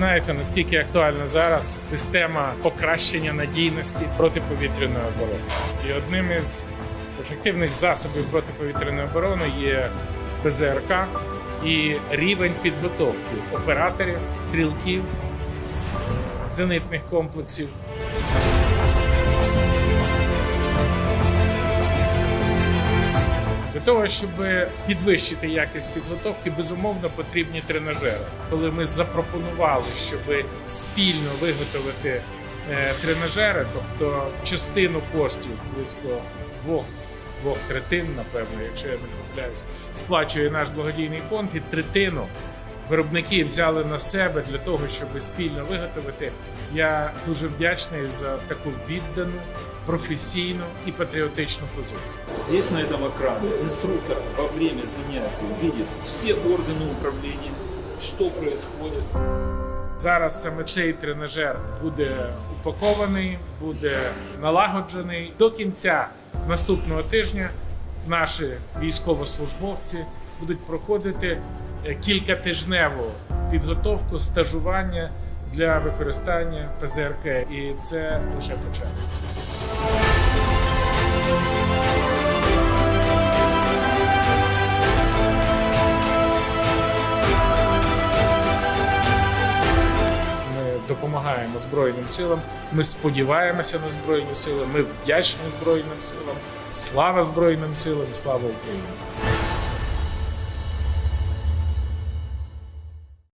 знаєте, наскільки актуальна зараз система покращення надійності протиповітряної оборони. І одним із ефективних засобів протиповітряної оборони є ПЗРК і рівень підготовки операторів, стрілків, зенитних комплексів. Того, щоб підвищити якість підготовки, безумовно потрібні тренажери. Коли ми запропонували, щоб спільно виготовити е, тренажери, тобто частину коштів близько двох. Двох третин, напевно, якщо я не помиляюсь, сплачує наш благодійний фонд, і третину виробники взяли на себе для того, щоб спільно виготовити. Я дуже вдячний за таку віддану, професійну і патріотичну позицію. Здесь на этом экране инструктор во время занятий видит все органы управления, что происходит. Зараз саме цей тренажер буде упакований, буде налагоджений до кінця наступного тижня. Наші військовослужбовці будуть проходити е, кількатижневу підготовку, стажування для використання ПЗРК, і це лише початок. Допомагаємо Збройним силам. Ми сподіваємося на Збройні сили. Ми вдячні Збройним силам. Слава Збройним силам слава Україні!